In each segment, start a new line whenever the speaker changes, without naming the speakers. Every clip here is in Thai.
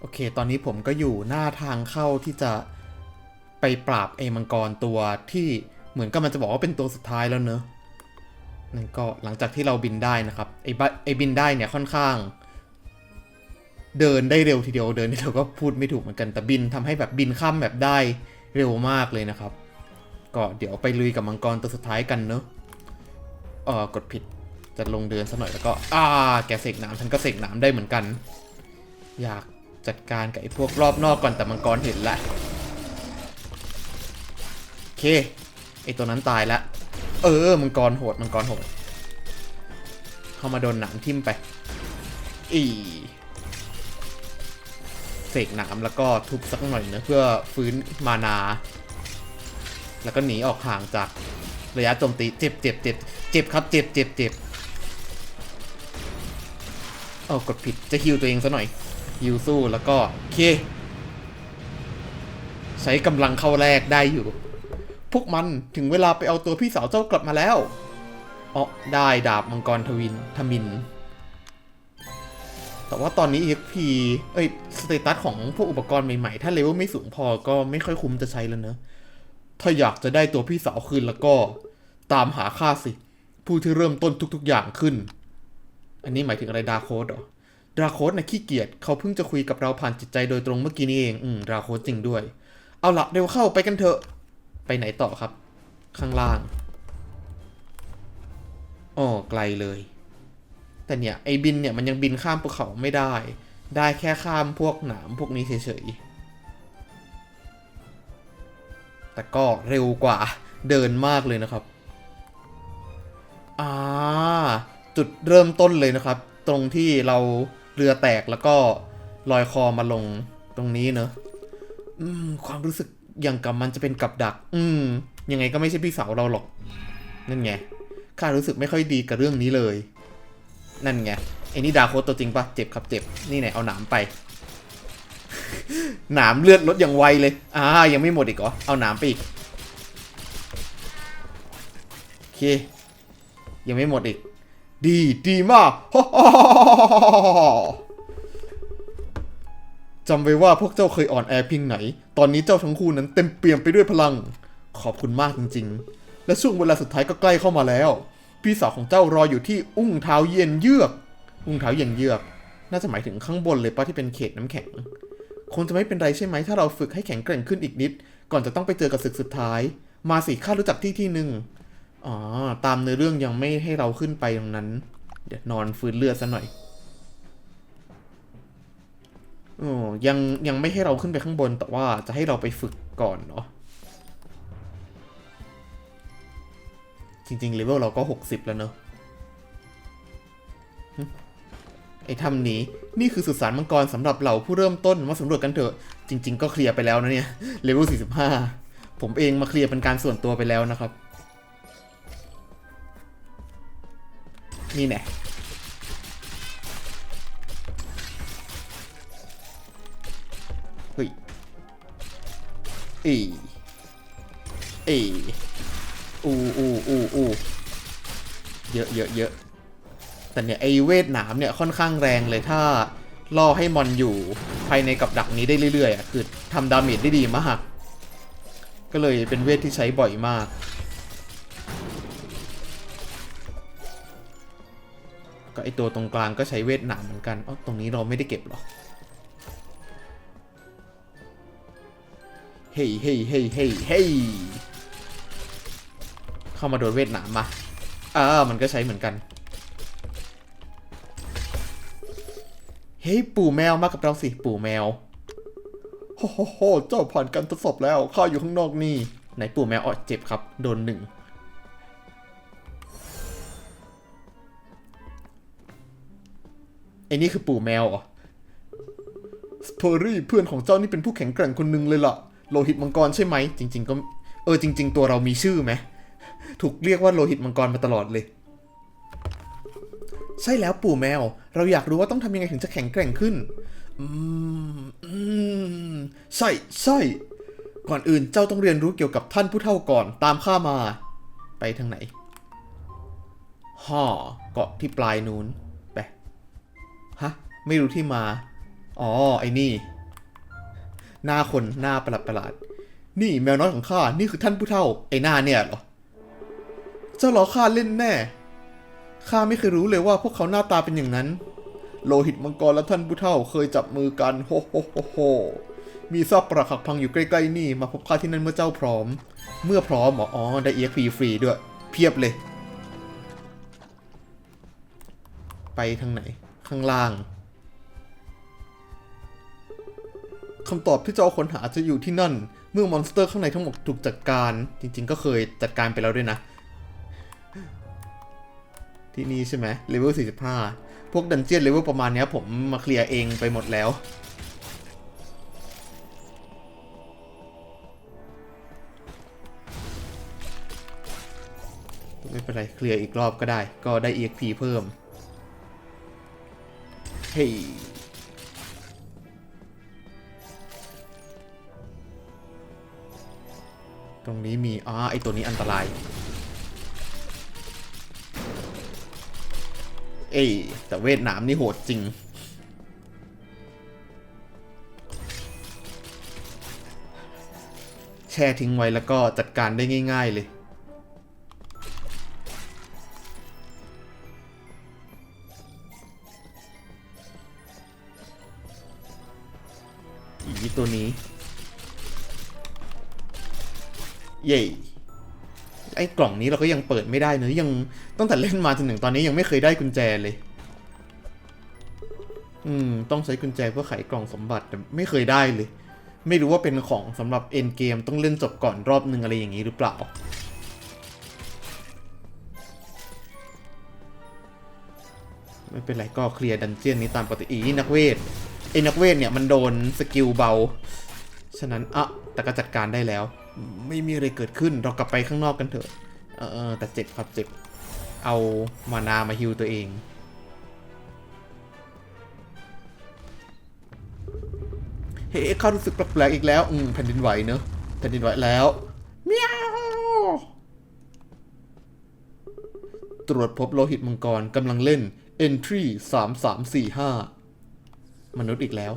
โอเค ตอนนี้ผมก็อยู่หน้าทางเข้าที่จะไปปราบไอ้มังกรตัวที่เหมือนกับมันจะบอกว่าเป็นตัวสุดท้ายแล้วเนอะนั่นก็หลังจากที่เราบินได้นะครับไอ้บะไอ้บินได้เนี่ยค่อนข้าง เดินได้เร็วทีเดียวเดินได้เร็วก็พูดไม่ถูกเหมือนกันแต่บินทำให้แบบบินข้ามแบบได้เร็วมากเลยนะครับ ก็เดี๋ยวไปลุยกับมังกรตัวสุดท้ายกันเนอะเออกดผิดจะลงเดินซะหน่อยแล้วก็อ่าแกเสกน้ำฉันก็เสกน้ำได้เหมือนกัน อยาก จัดการกับไอ้พวกรอบนอกก่อนแต่มังกรเห็นละโอเคไอ้ตัวนั้นตายละ เออมังกรโหดมังกรโหดเข้ามาโดนหนามทิ่มไปอีเสกหนามแล้วก็ทุบสักหน่อยนะเพื่อฟื้นมานา แล้วก็หนีออกห่างจากระยะโจมตีเจ็บเจ็บเจ็บเจ็บครับเจ็บเจ็บเจ็บเอากดผิดจะฮิวตัวเองซะหน่อย ฮิวสู้แล้วก็โอเค ใช้กำลังเข้าแรกได้อยู่ พวกมันถึงเวลาไปเอาตัวพี่สาวเจ้ากลับมาแล้วอ๋อได้ดาบมังกรทวินทมิน แต่ว่าตอนนี้ EXP เอ้ยสเตตัสของพวกอุปกรณ์ใหม่ๆ ถ้าเลเวลไม่สูงพอก็ไม่ค่อยคุ้มจะใช้แล้วเนอะ ถ้าอยากจะได้ตัวพี่สาวคืนแล้วก็ ตามหาข้าสิ ผู้ที่เริ่มต้นทุกๆอย่างขึ้น อันนี้หมายถึงอะไรดาโคดเหรอ ดาโคดนะขี้เกียจเขาเพิ่งจะคุยกับเราผ่านจิตใจโดยตรงเมื่อกี้นี้เอง อืมดาโคดจริงด้วย เอาละเร็วเข้าไปกันเถอะ ไปไหนต่อครับ ข้างล่างอ๋อไกลเลย แต่เนี่ย ไอ้บินเนี่ยมันยังบินข้ามภูเขาไม่ได้ ได้แค่ข้ามพวกหนามพวกนี้เฉยๆ แต่ก็เร็วกว่าเดินมากเลยนะครับ อ่า จุดเริ่มต้นเลยนะครับ ตรงที่เรา เรือแตกแล้วก็ลอยคอมาลงตรงนี้เนอะอืม ความรู้สึกอย่างกับมันจะเป็นกับดัก อืม ยังไงก็ไม่ใช่พี่สาวเราหรอก นั่นไง ข้ารู้สึกไม่ค่อยดีกับเรื่องนี้เลย นั่นไงไอ้นี่ดาโคตตัวจริงปะเจ็บครับเจ็บ นี่ไหนเอาหนามไป หนามเลือดลดอย่างไวเลย อ่า ยังไม่หมดอีกเหรอ เอาหนามไปอีก โอเค ยังไม่หมดอีก ดีดีมากจำไว้ว่าพวกเจ้าเคยอ่อนแอเพียงไหน ตอนนี้เจ้าทั้งคู่นั้นเต็มเปี่ยมไปด้วยพลัง ขอบคุณมากจริง ๆ และช่วงเวลาสุดท้ายก็ใกล้เข้ามาแล้ว พี่สาวของเจ้ารออยู่ที่อุ้งเท้าเย็นเยือก อุ้งเท้าเย็นเยือก น่าจะหมายถึงข้างบนเลยป้าที่เป็นเขตน้ำแข็ง คงจะไม่เป็นไรใช่ไหมถ้าเราฝึกให้แข็งแกร่งขึ้นอีกนิด ก่อนจะต้องไปเจอกับศึกสุดท้าย มาสิข้ารู้จักที่ที่หนึ่ง อ๋อ ตามเนื้อเรื่องยังไม่ให้เราขึ้นไปตรงนั้น เดี๋ยวนอนฟื้นเลือดซะหน่อยโอ้ยังยังไม่ให้เราขึ้นไปข้างบน แต่ว่าจะให้เราไปฝึกก่อนเนาะ จริงๆเลเวลเราก็ 60 แล้วเนอะไอ้ถ้ำนี้ นี่คือสุสานมังกรสำหรับเหล่าผู้เริ่มต้นมาสำรวจกันเถอะ จริง ๆ ก็เคลียร์ไปแล้วนะเนี่ยเลเวล45 ผมเองมาเคลียร์เป็นการส่วนตัวไปแล้วนะครับ นี่แน่เฮ้ยเอยเอยอูอูอูอูเยอะเยอะเยอะแต่เนี่ยไอเวทหนามเนี่ยค่อนข้างแรงเลยถ้าล่อให้มอนอยู่ภายในกับดักนี้ได้เรื่อยๆอะคือทำดาเมจได้ดีมาก ก็เลยเป็นเวทที่ใช้บ่อยมาก ก็ไอตัวตรงกลางก็ใช้เวทหนามเหมือนกันอ๋อตรงนี้เราไม่ได้เก็บหรอเฮ้ยเฮ้ยเฮ้ยเฮ้ยเฮ้ยเข้ามาโดนเวทหนามมาอ่ามันก็ใช้เหมือนกัน เฮ้ย ปู่แมวมากับเราสิ ปู่แมว โฮโฮโฮเจ้าผ่านการทดสอบแล้ว ข้าอยู่ข้างนอกนี่ ไหนปู่แมวอ๋อเจ็บครับ โดนหนึ่ง ไอ้นี่คือปู่แมวเหรอสเปอรี่เพื่อนของเจ้านี่เป็นผู้แข็งแกร่งคนหนึ่งเลยล่ะ โลหิตมังกรใช่ไหม จริง ๆ ก็ เออจริง ๆ ตัวเรามีชื่อไหม ถูกเรียกว่าโลหิตมังกรมาตลอดเลย ใช่แล้วปู่แมว เราอยากรู้ว่าต้องทำยังไงถึงจะแข็งแกร่งขึ้น อืม อืม ใช่ใช่ก่อนอื่นเจ้าต้องเรียนรู้เกี่ยวกับท่านผู้เฒ่าก่อนตามข้ามา ไปทางไหนฮ่อเกาะที่ปลายนู้น ฮะ ไม่รู้ที่มา อ๋อ ไอ้นี่ หน้าคนหน้าประหลาดประหลาด นี่แมวน้อยของข้า นี่คือท่านผู้เฒ่า ไอ้หน้าเนี่ยเหรอ เจ้าล้อข้าเล่นแน่ ข้าไม่เคยรู้เลยว่าพวกเขาหน้าตาเป็นอย่างนั้น โลหิตมังกรและท่านผู้เฒ่าเคยจับมือกัน โฮโฮโฮโฮมีซากปรักหักพังอยู่ใกล้ๆนี่ มาพบข้าที่นั่นเมื่อเจ้าพร้อม เมื่อพร้อมหรออ๋อได้เอ็กฟรีฟรีด้วย เพียบเลย ไปทางไหน ข้างล่างคำตอบที่เจ้าค้นหาจะอยู่ที่นั่น เมื่อมอนสเตอร์ข้างในทั้งหมดถูกจัดการ จริง ๆ ก็เคยจัดการไปแล้วด้วยนะ ที่นี่ใช่ไหมเลเวล 45 พวกดันเจียนเลเวลประมาณนี้ผมมาเคลียร์เองไปหมดแล้ว ไม่เป็นไร เคลียร์อีกรอบก็ได้ ก็ได้ EXP เพิ่ม เฮ้ยตรงนี้มีอ๋อไอตัวนี้อันตราย เอ้ยแต่เวทหนามนี่โหดจริง แช่ทิ้งไว้แล้วก็จัดการได้ง่าย ๆ เลย ตัวนี้ เย่ไอ้กล่องนี้เราก็ยังเปิดไม่ได้เนอะยังตั้งแต่เล่นมาจนถึงตอนนี้ยังไม่เคยได้กุญแจเลย อืม ต้องใช้กุญแจเพื่อไขกล่องสมบัติแต่ไม่เคยได้เลย ไม่รู้ว่าเป็นของสำหรับเอ็นเกมต้องเล่นจบก่อนรอบนึงอะไรอย่างนี้หรือเปล่าไม่เป็นไรก็เคลียร์ดันเจียนนี้ตามปกติอีนักเวท ไอ้นักเวทเนี่ยมันโดนสกิลเบา ฉะนั้นอะแต่ก็จัดการได้แล้ว ไม่มีอะไรเกิดขึ้นเรากลับไปข้างนอกกันเถอะ เออแต่เจ็บครับเจ็บ เอามานามาฮิวตัวเองเฮ้ข้ารู้สึกแปลกๆอีกแล้ว อืมแผ่นดินไหวเนอะแผ่นดินไหวแล้วเมียวตรวจพบโลหิตมังกรกำลังเล่น Entry 3345 มนุษย์อีกแล้ว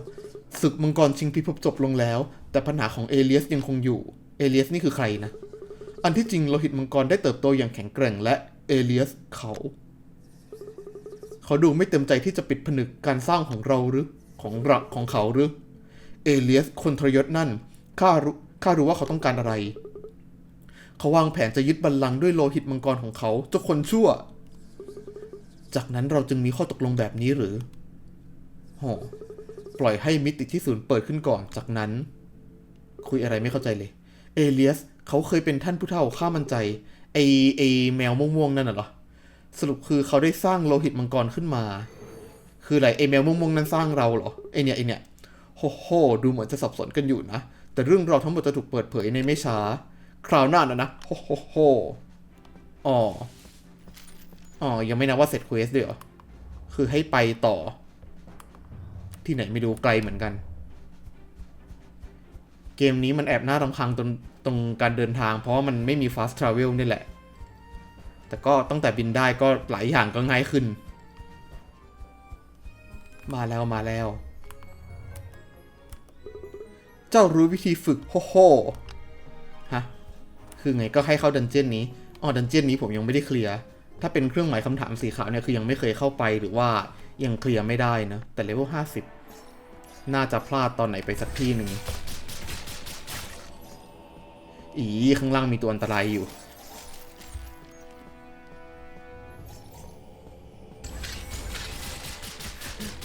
ศึกมังกรชิงพิภพจบลงแล้ว แต่ปัญหาของเอเลียสยังคงอยู่ เอเลียสนี่คือใครนะ อันที่จริงโลหิตมังกรได้เติบโตอย่างแข็งแกร่งและเอเลียสเขา เขาดูไม่เต็มใจที่จะปิดผนึกการสร้างของเราหรือของรักของเขาหรือเอเลียสคนทรยศนั่นข้ารู้ข้ารู้ว่าเขาต้องการอะไร เขาวางแผนจะยึดบัลลังก์ด้วยโลหิตมังกรของเขาเจ้าคนชั่ว จากนั้นเราจึงมีข้อตกลงแบบนี้หรือ ปล่อยให้มิติที่ศูนย์เปิดขึ้นก่อน จากนั้น คุยอะไรไม่เข้าใจเลย เอเลียสเขาเคยเป็นท่านผู้เฒ่าข้ามันใจ ไอไอแมวม่วงๆนั่นน่ะเหรอ สรุปคือเขาได้สร้างโลหิตมังกรขึ้นมา คืออะไรไอแมวม่วงๆนั้นสร้างเราเหรอ ไอเนี่ยไอเนี่ยโฮโฮดูเหมือนจะสับสนกันอยู่นะ แต่เรื่องราวทั้งหมดจะถูกเปิดเผยในไม่ช้า คราวหน้านะนะโฮโฮโฮอ๋อ อ๋อ ยังไม่นับว่าเสร็จเควสด้วยเหรอ คือให้ไปต่อ ที่ไหนไม่รู้ไกลเหมือนกัน เกมนี้มันแอบน่ารำคาญตรงตรงการเดินทาง เพราะว่ามันไม่มี fast travel นี่แหละ แต่ก็ตั้งแต่บินได้ก็หลายอย่างก็ง่ายขึ้น มาแล้วมาแล้ว เจ้ารู้วิธีฝึกโฮโฮฮะ คือไงก็ให้เข้าดันเจียนนี้อ๋อดันเจียนนี้ผมยังไม่ได้เคลียร์ถ้าเป็นเครื่องหมายคำถามสีขาวเนี่ยคือยังไม่เคยเข้าไปหรือว่ายังเคลียร์ไม่ได้นะ แต่เลเวล50 น่าจะพลาดตอนไหนไปสักที่หนึ่งอีข้างล่างมีตัวอันตรายอยู่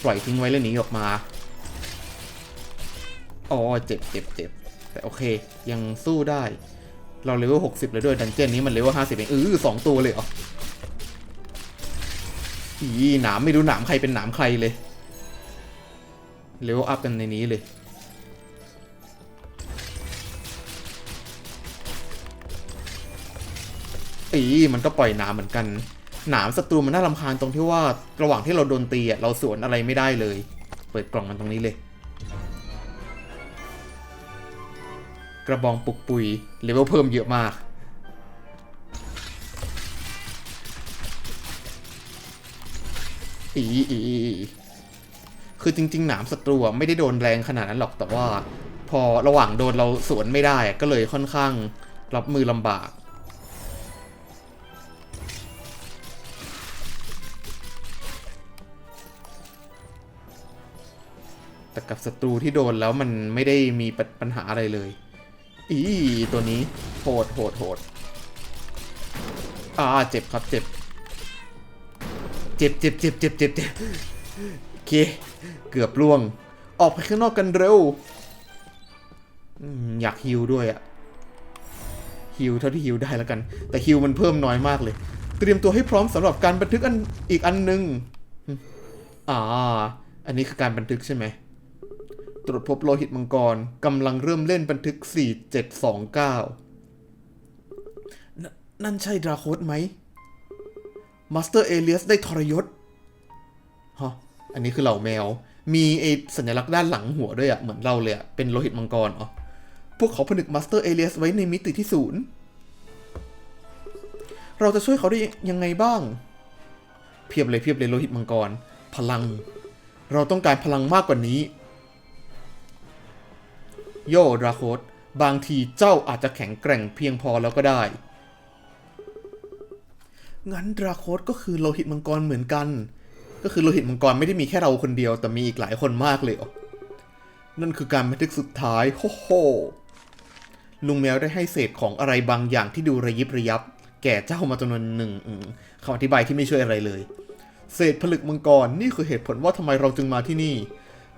ปล่อยทิ้งไว้แล้วหนีออกมาอ๋อเจ็บเจ็บเจ็บแต่โอเค ยังสู้ได้ เราเลเวล60แล้วด้วย ดันเจียนนี้มันเลเวล50เองเออสองตัวเลยเหรออีหนามไม่รู้หนามใครเป็นหนามใครเลย เลเวลอัพกันในนี้เลยอีมันก็ปล่อยหนามเหมือนกัน หนามศัตรูมันน่ารำคาญตรงที่ว่าระหว่างที่เราโดนตีอะเราสวนอะไรไม่ได้เลย เปิดกล่องมันตรงนี้เลย กระบองปุกปุยเลเวลเพิ่มเยอะมากอีอีอีอี คือจริง ๆ หนามศัตรูไม่ได้โดนแรงขนาดนั้นหรอกแต่ว่า พอระหว่างโดนเราสวนไม่ได้ก็เลยค่อนข้างรับมือลำบากแต่กับศัตรูที่โดนแล้วมันไม่ได้มีปปัญหาอะไรเลย อีตัวนี้โหดโหดโหดอ่าเจ็บครับเจ็บ เจ็บเจ็บเจ็บเจ็บเจ็บ เค เกือบล่วง ออกไปข้างนอกกันเร็ว อยากฮิวด้วยอะฮิวเท่าที่ฮิวได้แล้วกัน แต่ฮิวมันเพิ่มน้อยมากเลย เตรียมตัวให้พร้อมสำหรับการบันทึกอันอีกอันหนึ่งอ่า อันนี้คือการบันทึกใช่ไหมตรวจพบโลหิตมังกรกำลังเริ่มเล่นบันทึก 4729นนั่นใช่ดราโคสไหมมาสเตอร์เอเลียสได้ทรยศฮะ อันนี้คือเหล่าแมว มีไอสัญลักษณ์ด้านหลังหัวด้วยอะเหมือนเราเลยอะเป็นโลหิตมังกรอ๋อพวกเขาผนึกมาสเตอร์เอเลียสไว้ในมิติที่ศูนย์เราจะช่วยเขาได้ยังไงบ้าง เพียบเลยเพียบเลยโลหิตมังกร พลัง เราต้องการพลังมากกว่านี้ โยดราโคสบางทีเจ้าอาจจะแข็งแกร่งเพียงพอแล้วก็ได้ งั้นดราโคสก็คือโลหิตมังกรเหมือนกัน ก็คือโลหิตมังกรไม่ได้มีแค่เราคนเดียวแต่มีอีกหลายคนมากเลยอ๋อนั่นคือการบันทึกสุดท้ายโฮโฮลุงแมวได้ให้เศษของอะไรบางอย่างที่ดูระยิบระยับ แก่เจ้ามาจำนวนหนึ่งคำอธิบายที่ไม่ช่วยอะไรเลย เศษผลึกมังกรนี่คือเหตุผลว่าทำไมเราจึงมาที่นี่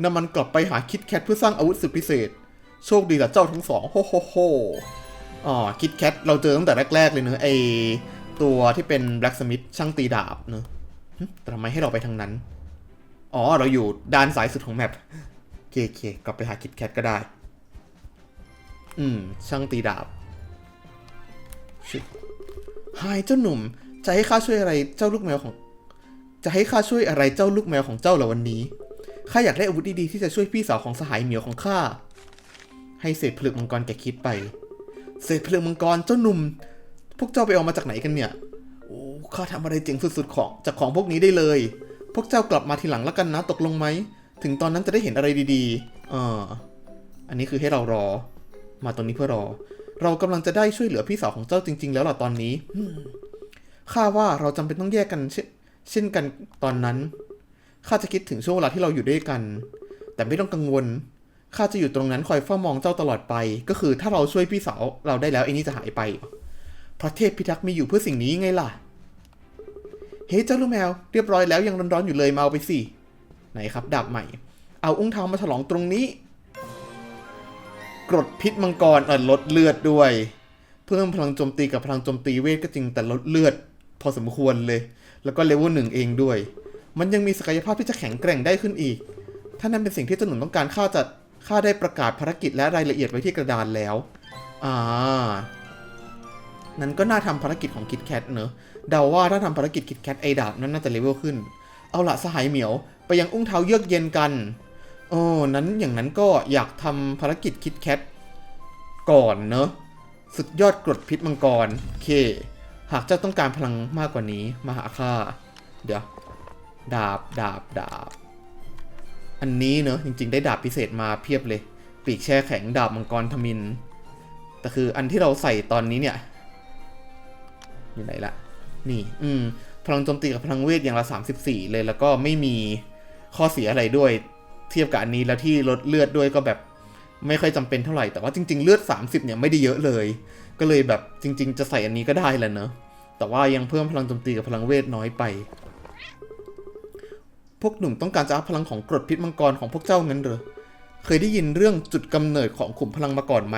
นำมันกลับไปหาคิดแคทเพื่อสร้างอาวุธสุดพิเศษ โชคดีกับเจ้าทั้งสองโฮโฮโฮอ๋อคิดแคทเราเจอตั้งแต่แรกๆเลยเนอะไอตัวที่เป็นแบล็กสมิธช่างตีดาบเนอะ แต่ทำไมให้เราไปทางนั้น อ๋อ เราอยู่ด้านซ้ายสุดของแมปเคเคกลับไปหาคิดแคทก็ได้ อืม ช่างตีดาบชิหายเจ้าหนุ่ม จะให้ข้าช่วยอะไรเจ้าลูกแมวของ จะให้ข้าช่วยอะไรเจ้าลูกแมวของเจ้าเหรอวันนี้ข้าอยากได้อาวุธดีๆที่จะช่วยพี่สาวของสหายเหมียวของข้า ให้เศษผลึกมังกรแกคิดไป เศษผลึกมังกรเจ้าหนุ่ม พวกเจ้าไปเอามาจากไหนกันเนี่ย โอ้ข้าทำอะไรเจ๋งสุดๆของจากของพวกนี้ได้เลย พวกเจ้ากลับมาทีหลังแล้วกันนะตกลงไหม ถึงตอนนั้นจะได้เห็นอะไรดีๆ เอออันนี้คือให้เรารอ มาตรงนี้เพื่อรอ เรากำลังจะได้ช่วยเหลือพี่สาวของเจ้าจริง ๆ แล้วล่ะตอนนี้ข้าว่าเราจำเป็นต้องแยกกันเช่นกันตอนนั้นข้าจะคิดถึงช่วงเวลาที่เราอยู่ด้วยกัน แต่ไม่ต้องกังวลข้าจะอยู่ตรงนั้นคอยเฝ้ามองเจ้าตลอดไป ก็คือถ้าเราช่วยพี่สาวเราได้แล้วไอ้นี่จะหายไป พระเทพพิทักษ์มีอยู่เพื่อสิ่งนี้ไงล่ะ เฮ้เจ้าลูกแมว เรียบร้อยแล้วยังร้อนๆอยู่เลยมาเอาไปสิ ไหนครับดาบใหม่ เอาอุ้งเท้ามาฉลองตรงนี้ กรดพิษมังกรเออลดเลือดด้วย เพิ่มพลังโจมตีกับพลังโจมตีเวทก็จริงแต่ลดเลือด พอสมควรเลย แล้วก็เลเวลหนึ่งเองด้วย มันยังมีศักยภาพที่จะแข็งแกร่งได้ขึ้นอีก ถ้านั่นเป็นสิ่งที่เจ้าหนุ่มต้องการข้าจะข้าได้ประกาศภารกิจและรายละเอียดไว้ที่กระดานแล้ว อ่า นั้นก็น่าทำภารกิจของคิดแคทเนอะเดาว่าถ้าทำภารกิจคิดแคทไอดาบนั้นน่าจะเลเวลขึ้น เอาละสหายเหมียวไปยังอุ้งเท้าเยือกเย็นกันโอ้นั้นอย่างนั้นก็อยากทำภารกิจคิดแคทก่อนเนอะสุดยอดกรดพิษมังกรเค หากเจ้าต้องการพลังมากกว่านี้มาหาข้าเดี๋ยว ดาบดาบดาบ อันนี้เนอะจริง ๆ ได้ดาบพิเศษมาเพียบเลย ปีกแช่แข็งดาบมังกรทมินแต่คืออันที่เราใส่ตอนนี้เนี่ย อยู่ไหนละนี่ อืม พลังโจมตีกับพลังเวทอย่างละ 34 เลยแล้วก็ไม่มีข้อเสียอะไรด้วย เทียบกับอันนี้แล้วที่ลดเลือดด้วยก็แบบไม่ค่อยจำเป็นเท่าไหร่ แต่ว่าจริง ๆ เลือด 30 เนี่ยไม่ได้เยอะเลย ก็เลยแบบจริง ๆ จะใส่อันนี้ก็ได้แหละเนอะแต่ว่ายังเพิ่มพลังโจมตีกับพลังเวทน้อยไป พวกหนุ่มต้องการจะอัพพลังของกรดพิษมังกรของพวกเจ้างั้นเหรอ เคยได้ยินเรื่องจุดกำเนิดของขุมพลังมาก่อนไหม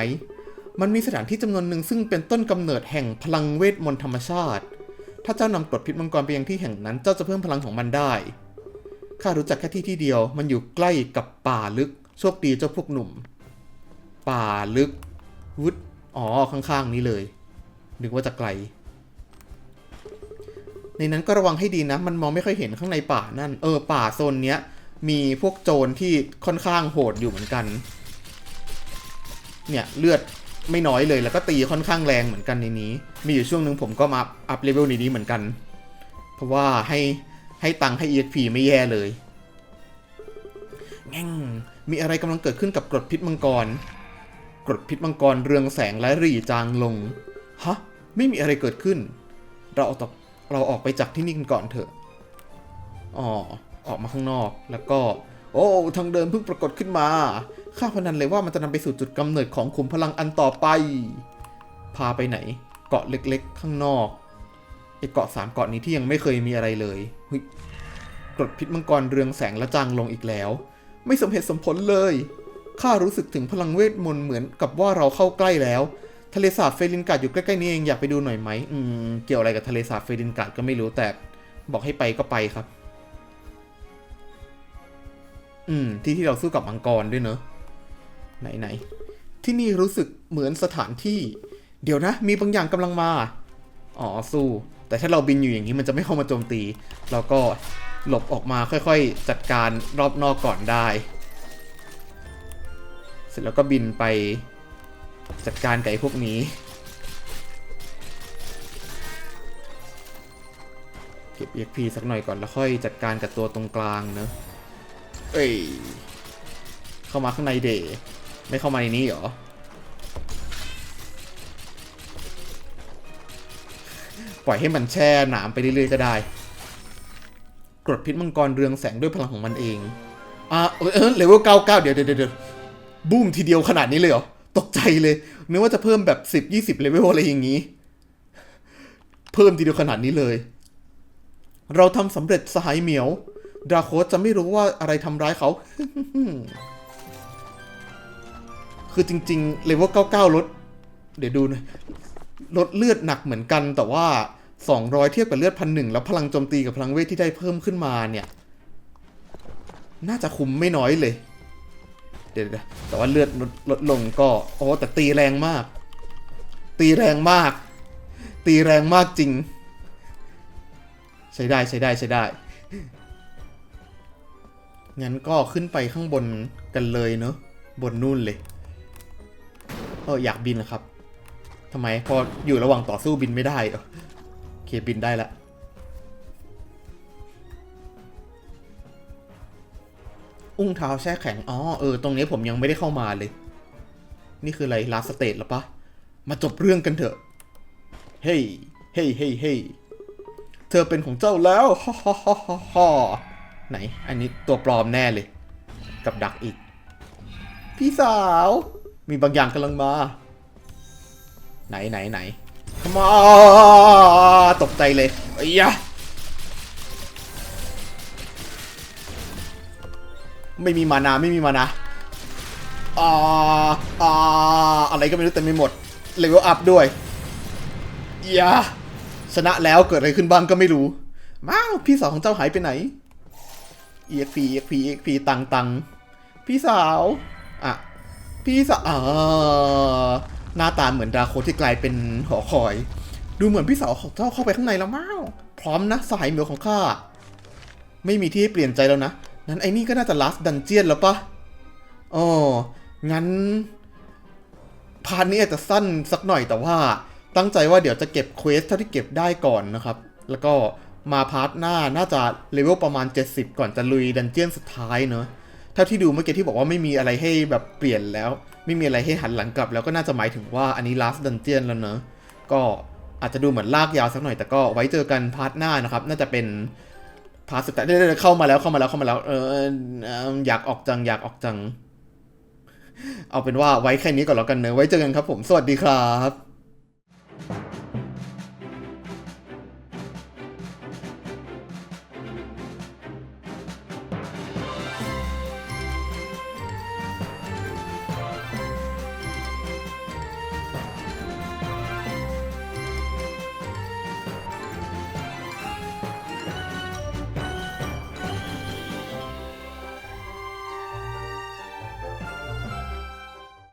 มันมีสถานที่จำนวนหนึ่งซึ่งเป็นต้นกำเนิดแห่งพลังเวทมนต์ธรรมชาติ ถ้าเจ้านำกรดพิษมังกรไปยังที่แห่งนั้น เจ้าจะเพิ่มพลังของมันได้ ข้ารู้จักแค่ที่ที่เดียว มันอยู่ใกล้กับป่าลึก โชคดีเจ้าพวกหนุ่ม ป่าลึก วุดอ๋อ ข้างๆ นี้เลย นึกว่าจะไกล ในนั้นก็ระวังให้ดีนะ มันมองไม่ค่อยเห็นข้างในป่านั่น เออ ป่าโซนเนี้ย มีพวกโจรที่ค่อนข้างโหดอยู่เหมือนกัน เนี่ย เลือด ไม่น้อยเลยแล้วก็ตีค่อนข้างแรงเหมือนกันในนี้ มีอยู่ช่วงหนึ่งผมก็มาอัพเลเวลในนี้เหมือนกัน เพราะว่าให้ให้ตังค์ให้ EXP ไม่แย่เลยแง่งมีอะไรกำลังเกิดขึ้นกับกรดพิษมังกร กรดพิษมังกรเรืองแสงและรีจางลง ฮะ ไม่มีอะไรเกิดขึ้น เราออกจากเราออกไปจากที่นี่กันก่อนเถอะ อ๋อ ออกมาข้างนอก แล้วก็ โอ้ ทางเดินเพิ่งปรากฏขึ้นมา ข้าพนันเลยว่ามันจะนำไปสู่จุดกำเนิดของขุมพลังอันต่อไป พาไปไหน เกาะเล็ก ๆ ข้างนอกไอเกาะสามเกาะนี้ที่ยังไม่เคยมีอะไรเลยเฮ้ยกรดพิษมังกรเรืองแสงละจางลงอีกแล้ว ไม่สมเหตุสมผลเลยข้ารู้สึกถึงพลังเวทมนต์เหมือนกับว่าเราเข้าใกล้แล้ว ทะเลสาบเฟรินการ์ดอยู่ใกล้ๆนี้เองอยากไปดูหน่อยไหมอืมเกี่ยวอะไรกับทะเลสาบเฟรินการ์ดก็ไม่รู้แต่บอกให้ไปก็ไปครับ อืม ที่ที่เราสู้กับมังกรด้วยเนอะ ไหนไหนๆที่นี่รู้สึกเหมือนสถานที่ เดี๋ยวนะ มีบางอย่างกำลังมา อ๋อ สู้ แต่ถ้าเราบินอยู่อย่างนี้มันจะไม่เข้ามาโจมตี เราก็หลบออกมาค่อยๆ จัดการรอบนอกก่อนได้ เสร็จแล้วก็บินไปจัดการกับไอ้พวกนี้ เก็บ EXP สักหน่อยก่อนแล้วค่อยจัดการกับตัวตรงกลางเนอะเอ้ย เข้ามาข้างในเด ไม่เข้ามาในนี้เหรอ ปล่อยให้มันแช่หนามไปเรื่อยๆก็ได้ กรดพิษมังกรเรืองแสงด้วยพลังของมันเอง อะเออเออเลเวลเก้าเก้าเดี๋ยวเดี๋ยวเดี๋ยวบูมทีเดียวขนาดนี้เลยเหรอ ตกใจเลยนึกว่าจะเพิ่มแบบสิบยี่สิบเลเวลอะไรอย่างนี้ เพิ่มทีเดียวขนาดนี้เลย เราทำสำเร็จสหายเหมียวดราโคสจะไม่รู้ว่าอะไรทำร้ายเขา คือจริงๆเลเวล99ลดเดี๋ยวดูนะลดเลือดหนักเหมือนกันแต่ว่า 200 เทียบกับเลือดพันหนึ่งแล้วพลังโจมตีกับพลังเวทที่ได้เพิ่มขึ้นมาเนี่ย น่าจะคุ้มไม่น้อยเลย เดี๋ยวแต่ว่าเลือดลดลดลงก็โอ้แต่ตีแรงมาก ตีแรงมาก ตีแรงมากจริง ใช้ได้ใช้ได้ใช้ได้งั้นก็ขึ้นไปข้างบนกันเลยเนอะบนนู่นเลย เอออยากบินนะครับทำไมพออยู่ระหว่างต่อสู้บินไม่ได้เหรอโอเคบินได้ละอุ้งเท้าแช่แข็งอ๋อเออตรงนี้ผมยังไม่ได้เข้ามาเลย นี่คืออะไรลาสเตทหรอปะมาจบเรื่องกันเถอะ เฮ้ยเฮ้ยเฮ้ยเฮ้ยเธอเป็นของเจ้าแล้วฮ่าฮ่าฮ่าฮ่าฮ่าไหน อันนี้ตัวปลอมแน่เลย กับดักอีก พี่สาว มีบางอย่างกำลังมา ไหนไหนไหนมาตกใจเลยไอ้ยะไม่มีมานาไม่มีมานาอ่าอ่าอะไรก็ไม่รู้เต็มไปหมดเลเวลอัพด้วยยาชนะแล้วเกิดอะไรขึ้นบ้างก็ไม่รู้ม้าวพี่สาวของเจ้าหายไปไหน EXP EXP EXP ตังตังพี่สาว อะ พี่สาวอ่าหน้าตาเหมือนดาโคที่กลายเป็นหอคอย ดูเหมือนพี่สาวของเจ้าเข้าไปข้างในแล้วม้าวพร้อมนะสายเมียวของข้า ไม่มีที่ให้เปลี่ยนใจแล้วนะ นั้นไอ้นี่ก็น่าจะ last dungeon แล้วปะอ๋องั้น พาร์ทนี้อาจจะสั้นสักหน่อยแต่ว่า ตั้งใจว่าเดี๋ยวจะเก็บเควสเท่าที่เก็บได้ก่อนนะครับ แล้วก็มาพาร์ทหน้าน่าจะเลเวลประมาณ 70 ก่อนจะลุยดันเจียนสุดท้ายเนอะ เท่าที่ดูเมื่อกี้ที่บอกว่าไม่มีอะไรให้แบบเปลี่ยนแล้ว ไม่มีอะไรให้หันหลังกลับ แล้วก็น่าจะหมายถึงว่าอันนี้ last dungeon แล้วเนอะก็อาจจะดูเหมือนลากยาวสักหน่อยแต่ก็ไว้เจอกันพาร์ทหน้านะครับ น่าจะเป็นพาสสุดท้ายเดี๋ยวๆเข้ามาแล้วเข้ามาแล้วเข้ามาแล้วเออเอออยากออกจังอยากออกจัง เอาเป็นว่าไว้แค่นี้ก่อนแล้วกันเนอะไว้เจอกันครับผมสวัสดีครับ